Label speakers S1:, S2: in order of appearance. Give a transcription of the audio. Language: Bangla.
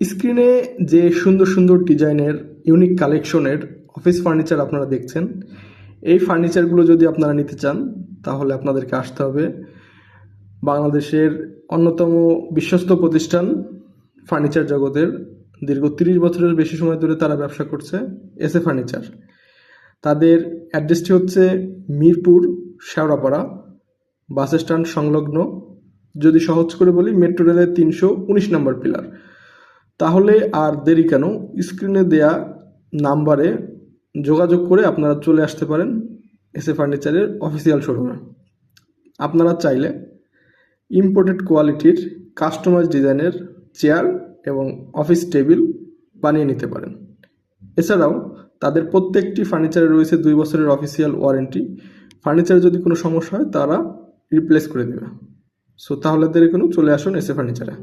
S1: স্ক্রিনে যে সুন্দর সুন্দর ডিজাইনের ইউনিক কালেকশনের অফিস ফার্নিচার আপনারা দেখছেন, এই ফার্নিচারগুলো যদি আপনারা নিতে চান, তাহলে আপনাদেরকে আসতে হবে বাংলাদেশের অন্যতম বিশ্বস্ত প্রতিষ্ঠান ফার্নিচার জগতের। দীর্ঘ তিরিশ বছরের বেশি সময় ধরে তারা ব্যবসা করছে এস এ ফার্নিচার তাদের অ্যাড্রেসটি হচ্ছে মিরপুর, শেওড়াপাড়া, বাস স্ট্যান্ড সংলগ্ন। যদি সহজ করে বলি মেট্রো রেলের তিনশো উনিশ নম্বর পিলার তাহলে আর দেরি কেন? স্ক্রিনে দেয়া নাম্বারে যোগাযোগ করে আপনারা চলে আসতে পারেন এসএ ফার্নিচারের অফিসিয়াল শোরুমে। আপনারা চাইলে ইম্পোর্টেড কোয়ালিটির কাস্টমাইজ ডিজাইনের চেয়ার এবং অফিস টেবিল বানিয়ে নিতে পারেন। এছাড়াও তাদের প্রত্যেকটি ফার্নিচারে রয়েছে দুই বছরের অফিসিয়াল ওয়ারেন্টি ফার্নিচারে যদি কোনো সমস্যা হয় তারা রিপ্লেস করে দেবে। সো তাহলে দেরি কোনো? চলে আসুন এসে ফার্নিচারে।